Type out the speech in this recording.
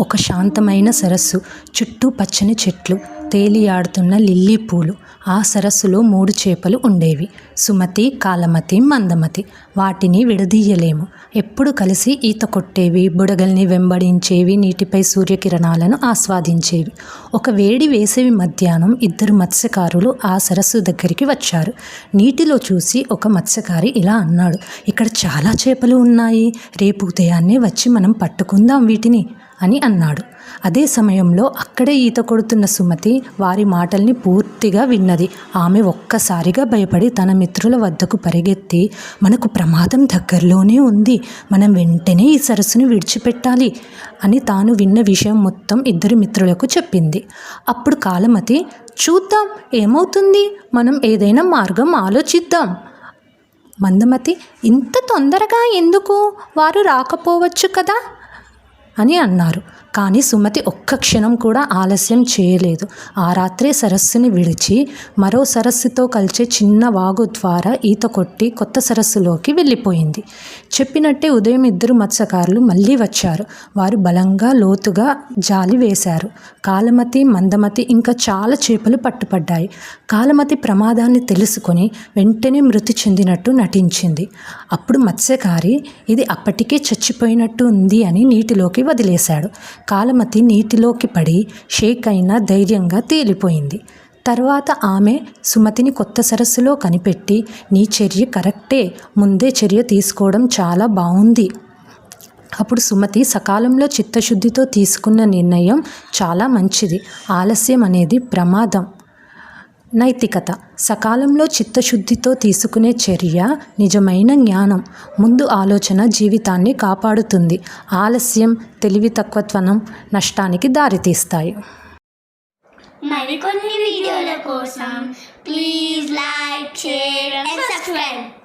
ఒక శాంతమైన సరస్సు చుట్టూ పచ్చని చెట్లు తేలియాడుతున్న లిల్లీ పూలు. ఆ సరస్సులో మూడు చేపలు ఉండేవి. సుమతి కాలమతి మందమతి. వాటిని విడదీయలేము. ఎప్పుడు కలిసి ఈత కొట్టేవి బుడగల్ని వెంబడించేవి నీటిపై సూర్యకిరణాలను ఆస్వాదించేవి. ఒక వేడి వేసవి మధ్యాహ్నం ఇద్దరు మత్స్యకారులు ఆ సరస్సు దగ్గరికి వచ్చారు. నీటిలో చూసి ఒక మత్స్యకారి ఇలా అన్నాడు ఇక్కడ చాలా చేపలు ఉన్నాయి. రేపు ఉదయాన్నే వచ్చి మనం పట్టుకుందాం వీటిని అని అన్నాడు. అదే సమయంలో అక్కడే ఈత కొడుతున్న సుమతి వారి మాటల్ని పూర్తిగా విన్నది. ఆమె ఒక్కసారిగా భయపడి తన మిత్రుల వద్దకు పరిగెత్తి మనకు ప్రమాదం దగ్గరలోనే ఉంది. మనం వెంటనే ఈ సరస్సును విడిచిపెట్టాలి అని తాను విన్న విషయం మొత్తం ఇద్దరు మిత్రులకు చెప్పింది. అప్పుడు కాలమతి చూద్దాం ఏమవుతుంది? మనం ఏదైనా మార్గం ఆలోచిద్దాం. మందమతి ఇంత తొందరగా ఎందుకు? వారు రాకపోవచ్చు కదా? అని అన్నారు. కానీ సుమతి ఒక్క క్షణం కూడా ఆలస్యం చేయలేదు. ఆ రాత్రే సరస్సుని విడిచి మరో సరస్సుతో కలిసే చిన్న వాగు ద్వారా ఈత కొట్టి కొత్త సరస్సులోకి వెళ్ళిపోయింది. చెప్పినట్టే ఉదయం ఇద్దరు మత్స్యకారులు మళ్ళీ వచ్చారు. వారు బలంగా లోతుగా జాలి వేశారు. కాలమతి మందమతి ఇంకా చాలా చేపలు పట్టుపడ్డాయి. కాలమతి ప్రమాదాన్ని తెలుసుకొని వెంటనే మృతి చెందినట్టు నటించింది. అప్పుడు మత్స్యకారి ఇది అప్పటికే చచ్చిపోయినట్టు ఉంది అని నీటిలోకి వదిలేశాడు. కాలమతి నీటిలోకి పడి షేక్ అయినా ధైర్యంగా తేలిపోయింది. తర్వాత ఆమె సుమతిని కొత్త సరస్సులో కనిపెట్టి నీ చర్య కరెక్టే ముందే చర్య తీసుకోవడం చాలా బాగుంది అప్పుడు సుమతి సకాలంలో చిత్తశుద్ధితో తీసుకున్న నిర్ణయం చాలా మంచిది. ఆలస్యం అనేది ప్రమాదం. నైతికత. సకాలంలో చిత్తశుద్ధితో తీసుకునే చర్య నిజమైన జ్ఞానం. ముందు ఆలోచన జీవితాన్ని కాపాడుతుంది. ఆలస్యం తెలివి తక్కువత్వనం నష్టానికి దారితీస్తాయి. మరికొన్ని వీడియోల కోసం please like share and subscribe.